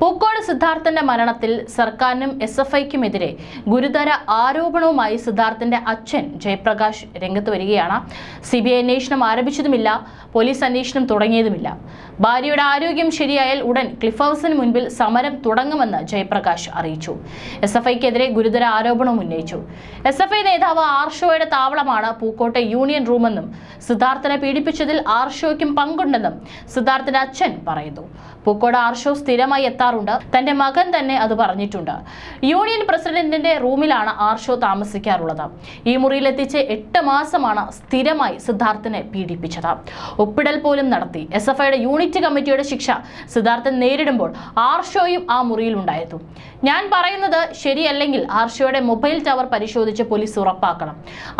പൂക്കോട് സിദ്ധാർത്ഥന്റെ മരണത്തിൽ സർക്കാരിനും S F ഐക്കുമെതിരെ ഗുരുതര ആരോപണവുമായി സിദ്ധാർത്ഥന്റെ അച്ഛൻ ജയപ്രകാശ് രംഗത്ത് വരികയാണ്. സി ബി ഐ അന്വേഷണം ആരംഭിച്ചതുമില്ല പോലീസ് അന്വേഷണം തുടങ്ങിയതുമില്ല. ഭാര്യയുടെ ആരോഗ്യം ശരിയായാൽ ഉടൻ ക്ലിഫ് ഹൗസിന് മുൻപിൽ സമരം തുടങ്ങുമെന്ന് ജയപ്രകാശ് അറിയിച്ചു. എസ് എഫ് ഐക്കെതിരെ ഗുരുതര ആരോപണവും ഉന്നയിച്ചു. എസ് എഫ് ഐ നേതാവ് ആർഷോയുടെ താവളമാണ് പൂക്കോട്ടെ യൂണിയൻ റൂമെന്നും സിദ്ധാർത്ഥനെ പീഡിപ്പിച്ചതിൽ ആർഷോയ്ക്കും പങ്കുണ്ടെന്നും സിദ്ധാർത്ഥന്റെ അച്ഛൻ പറയുന്നു. പൂക്കോട് ആർഷോ സ്ഥിരമായി എത്താറുണ്ട് തന്റെ മകൻ തന്നെ അത് പറഞ്ഞിട്ടുണ്ട്. യൂണിയൻ പ്രസിഡന്റിന്റെ റൂമിലാണ് ആർഷോ താമസിക്കാറുള്ളത്. ഈ മുറിയിലെത്തിച്ച് എട്ട് മാസമാണ് സ്ഥിരമായി സിദ്ധാർത്ഥനെ പീഡിപ്പിച്ചത്. ഒപ്പിടൽ പോലും നടത്തി. എസ് എഫ് ഐയുടെ യൂണിറ്റ് കമ്മിറ്റിയുടെ ശിക്ഷ സിദ്ധാർത്ഥൻ നേരിടുമ്പോൾ ആർഷോയും ആ മുറിയിൽ ഉണ്ടായിരുന്നു. ഞാൻ പറയുന്നത് ശരിയല്ലെങ്കിൽ ആർഷോയുടെ മൊബൈൽ ടവർ പരിശോധിച്ച് പോലീസ് ഉറപ്പാക്കണം.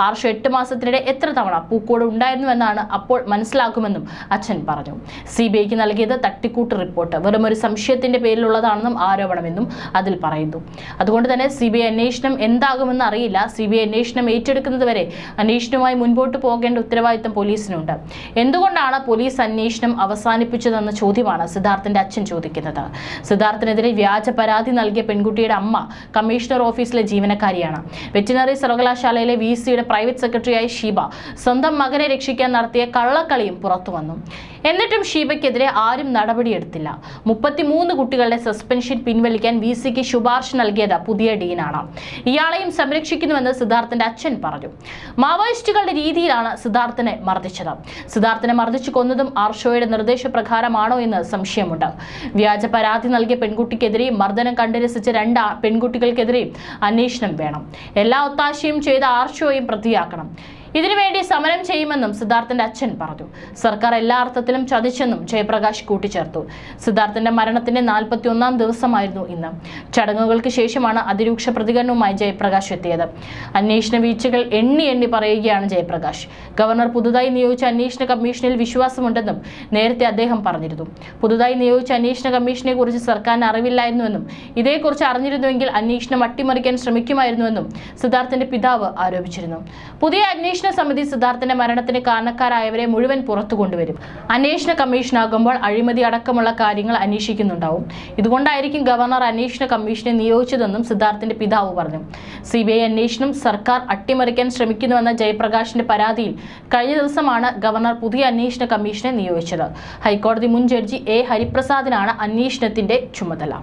ആർഷോ എട്ട് മാസത്തിനിടെ എത്ര തവണ പൂക്കോട് ഉണ്ടായിരുന്നുവെന്നാണ് അപ്പോൾ മനസ്സിലാക്കുമെന്നും അച്ഛൻ പറഞ്ഞു. സി ബി ഐക്ക് നൽകിയത് തട്ടിക്കൂട്ട് റിപ്പോർട്ട്. വെറും ഒരു സംശയത്തിന്റെ പേരിലുള്ളതാണെന്നും ആരോപണമെന്നും അതിൽ പറയുന്നു. അതുകൊണ്ട് തന്നെ സി ബി ഐ അന്വേഷണം എന്താകുമെന്ന് അറിയില്ല. സി ബി ഐ അന്വേഷണം ഏറ്റെടുക്കുന്നത് വരെ അന്വേഷണവുമായി മുൻപോട്ട് പോകേണ്ട ഉത്തരവാദിത്തം പോലീസിനുണ്ട്. എന്തുകൊണ്ടാണ് പോലീസ് അന്വേഷണം അവസാനിപ്പിച്ചതെന്ന ചോദ്യമാണ് സിദ്ധാർത്ഥന്റെ അച്ഛൻ ചോദിക്കുന്നത്. സിദ്ധാർത്ഥിനെതിരെ വ്യാജ പരാതി നൽകിയ പെൺകുട്ടിയുടെ അമ്മ കമ്മീഷണർ ഓഫീസിലെ ജീവനക്കാരിയാണ്. വെറ്റിനറി സർവകലാശാലയിലെ വി സിയുടെ പ്രൈവറ്റ് സെക്രട്ടറിയായ ഷീബ സ്വന്തം മകനെ രക്ഷിക്കാൻ നടത്തിയ കള്ളക്കളിയും പുറത്തു വന്നു. എന്നിട്ടും ഷീബയ്ക്കെതിരെ ആരും നടപടിയെടുത്തില്ല. മുപ്പത്തിമൂന്ന് കുട്ടികളുടെ സസ്പെൻഷൻ പിൻവലിക്കാൻ വി സിക്ക് ശുപാർശ നൽകിയത് പുതിയ ഡീനാണ്. ഇയാളെയും സംരക്ഷിക്കുന്നുവെന്ന് സിദ്ധാർത്ഥന്റെ അച്ഛൻ പറഞ്ഞു. മാവോയിസ്റ്റുകളുടെ രീതിയിലാണ് സിദ്ധാർത്ഥനെ മർദ്ദിച്ചത്. സിദ്ധാർത്ഥനെ മർദ്ദിച്ചു കൊന്നതും ആർഷോയുടെ നിർദ്ദേശപ്രകാരമാണോ എന്ന് സംശയമുണ്ട്. വ്യാജ പരാതി നൽകിയ പെൺകുട്ടിക്കെതിരെയും മർദ്ദനം കണ്ടുരസിച്ച രണ്ട് പെൺകുട്ടികൾക്കെതിരെയും അന്വേഷണം വേണം. എല്ലാ ഒത്താശയും ചെയ്ത ആർഷോയും പ്രതിയാക്കണം. ഇതിനുവേണ്ടി സമരം ചെയ്യുമെന്നും സിദ്ധാർത്ഥന്റെ അച്ഛൻ പറഞ്ഞു. സർക്കാർ എല്ലാ അർത്ഥത്തിലും ചതിച്ചെന്നും ജയപ്രകാശ് കൂട്ടിച്ചേർത്തു. സിദ്ധാർത്ഥന്റെ മരണത്തിന്റെ നാൽപ്പത്തിയൊന്നാം ദിവസമായിരുന്നു ഇന്ന്. ചടങ്ങുകൾക്ക് ശേഷമാണ് അതിരൂക്ഷ പ്രതികരണവുമായി ജയപ്രകാശ് എത്തിയത്. അന്വേഷണ വീഴ്ചകൾ എണ്ണി എണ്ണി പറയുകയാണ് ജയപ്രകാശ്. ഗവർണർ പുതുതായി നിയോഗിച്ച അന്വേഷണ കമ്മീഷനിൽ വിശ്വാസമുണ്ടെന്നും നേരത്തെ അദ്ദേഹം പറഞ്ഞിരുന്നു. പുതുതായി നിയോഗിച്ച അന്വേഷണ കമ്മീഷനെ കുറിച്ച് സർക്കാരിന് അറിവില്ലായിരുന്നുവെന്നും ഇതേക്കുറിച്ച് അറിഞ്ഞിരുന്നുവെങ്കിൽ അന്വേഷണം അട്ടിമറിക്കാൻ ശ്രമിക്കുമായിരുന്നുവെന്നും സിദ്ധാർത്ഥന്റെ പിതാവ് ആരോപിച്ചിരുന്നു. പുതിയ അന്വേഷണ സമിതി സിദ്ധാർത്ഥന്റെ മരണത്തിന് കാരണക്കാരായവരെ മുഴുവൻ പുറത്തു കൊണ്ടുവരും. അന്വേഷണ കമ്മീഷനാകുമ്പോൾ അഴിമതി അടക്കമുള്ള കാര്യങ്ങൾ അന്വേഷിക്കുന്നുണ്ടാവും. ഇതുകൊണ്ടായിരിക്കും ഗവർണർ അന്വേഷണ കമ്മീഷനെ നിയോഗിച്ചതെന്നും സിദ്ധാർത്ഥന്റെ പിതാവ് പറഞ്ഞു. സി ബി അന്വേഷണം സർക്കാർ അട്ടിമറിക്കാൻ ശ്രമിക്കുന്നുവെന്ന ജയപ്രകാശിന്റെ പരാതിയിൽ കഴിഞ്ഞ ദിവസമാണ് ഗവർണർ പുതിയ അന്വേഷണ കമ്മീഷനെ നിയോഗിച്ചത്. ഹൈക്കോടതി മുൻ ജഡ്ജി എ ഹരിപ്രസാദിനാണ് അന്വേഷണത്തിന്റെ ചുമതല.